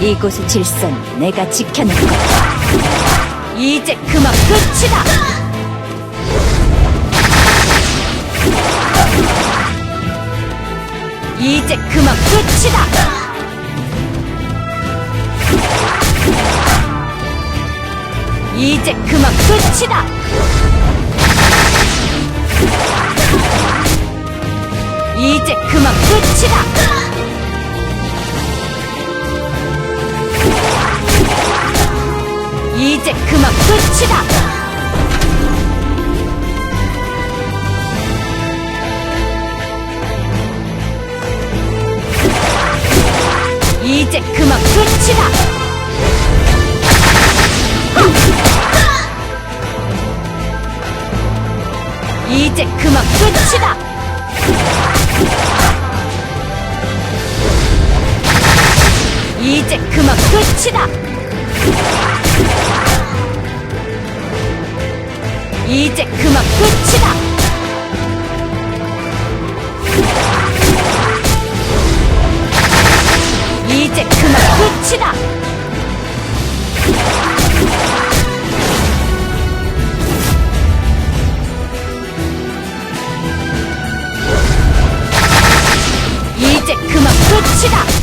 이곳의 질서는 내가 지켜낼 거야. 이제 그만 끝이다. 이제 그만 끝이다. 이제 그만 끝이다. 이제 그만 끝이다. 이제 그만 끝이다. 이제 그만 끝이다. 이제 그만 끝이다. 이제 그만 끝이다. 이제 그만 끝이다. 이제 그만 끝이다. 이제 그만 끝이다.